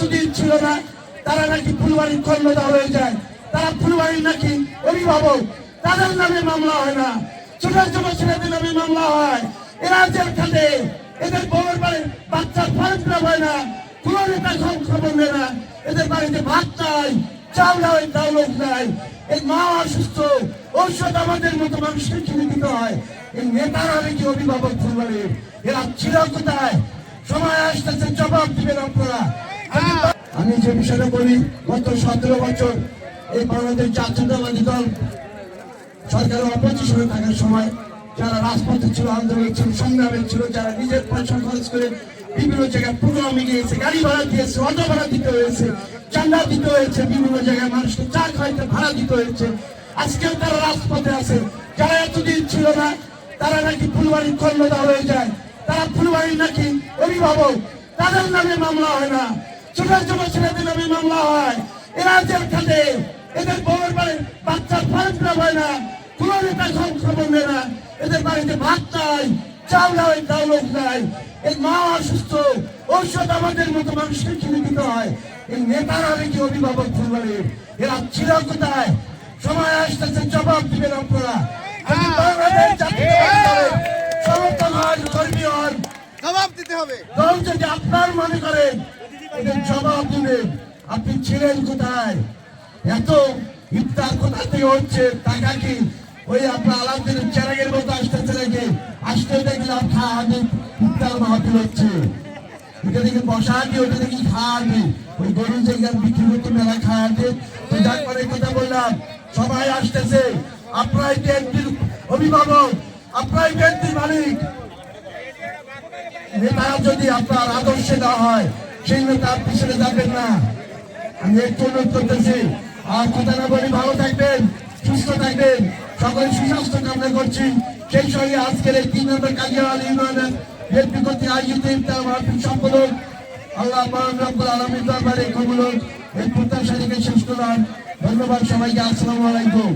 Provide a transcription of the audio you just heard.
এতদিন ছিল না, তারা নাকি ফুলবাড়ির খন্ডদা হয়ে যায়। তারা ফুলবাড়ির নাকি অভিভাবক। তাদের নামে মামলা হয় না। ছোট ছোট ছেলেদের নামে মামলা হয়। এরা জেল খাটে। এদের বউয়ের বাড়ি বাচ্চার ফর্ম হয় না। কোন নেতা খবর নেয় না। এদের বাড়িতে ভাত নাই, চাল নাই নাই। এই মা অসুস্থ, ঔষধ আমাদের মতো মানুষকে কিনে দিতে হয়। এই নেতারা অভিভাবক ফুলবাড়ির। এরা ছিল কোথায়? সময় আসতেছে, জবাব দিবেন আপনারা। আমি- যে বিষয়টা বলি, গত সতেরো বছর এই বাংলাদেশ জাতীয়তাবাদী দল সরকারের অপজিশনে থাকার সময় যারা রাজপথে ছিল, আন্দোলন ছিল, সংগ্রামে ছিল, যারা নিজের পয়সা খরচ করে বিভিন্ন জায়গায় প্রোগ্রামে গিয়েছে গাড়ি ভাড়া দিয়েছে, অটো ভাড়া দিতে হয়েছে, চান্দা দিতে হয়েছে, বিভিন্ন জায়গায় মানুষকে চা খাইতে ভাড়া দিতে হয়েছে। আজকেও তারা রাজপথে আছে। যারা এতদিন ছিল না, তারা নাকি ফুলবাড়ির খন্ডদা হয়ে যায়। তারা ফুলবাড়ির নাকি অভিভাবক। তাদের নামে মামলা হয় না। ছোট ছোট ছেলেদের নামে মামলা হয়। এরা জেল খাটে। এদের বউয়ের বাড়ি বাচ্চার ফর্ম হয় না। কোন নেতা খবর খবর নেয় না। এদের বাড়িতে ভাত নাই চাল নাই ডাউলক নাই। এই মা অসুস্থ ঔষধ আমাদের মতো মানুষকে কিনে দিতে হয়। এই নেতারা নাকি অভিভাবক ফুলবাড়ির এরা ছিল কোথায়? সময় আসতেছে জবাব দিবেন আপনারা। সমর্থন হন কর্মী হন জবাব দিতে হবে। দল যদি আপনার মনে করেন এদের জবাব দিবেন আপনি ছিলেন কোথায়? এত ইফতার কোথা থেকে হচ্ছে? টাকা কি ওই আপনার আলাদিনের চেরাগের মতো আসতেছে নাকি? আসতে দেখলাম খাওয়ানি ইফতার মাহফিল হচ্ছে। এটা দেখে বসা আনি ওটা দেখি খাওয়ানি ওই গরু জায়গায় বিক্রি করতে মেলা খাওয়াতে তো যার পরে কথা বললাম। সবাই আসতেছে। আপনারাই বিএনপির অভিভাবক আপনারাই বিএনপির মালিক। নেতারা যদি আপনার আদর্শে না হয় সেই নেতার পিছনে যাবেন না। আমি একটু অনুরোধ করতেছি, আর কথা না বলি ভালো থাকবেন, সুস্থ থাকবেন। সকল সুস্বাস্থ্য কামনা করছি। সেই সঙ্গে আজকের এই তিন নম্বর কাজিয়াল ইউনিয়নের বিএনপি কর্তৃক আয়োজিত ইফতার মাহফিল সম্পাদক আল্লাহ রব্বুল আলমীর দরবারে কবুল। এই প্রত্যাশাটিকে শেষ করলাম। ধন্যবাদ সবাইকে। আসসালামু আলাইকুম।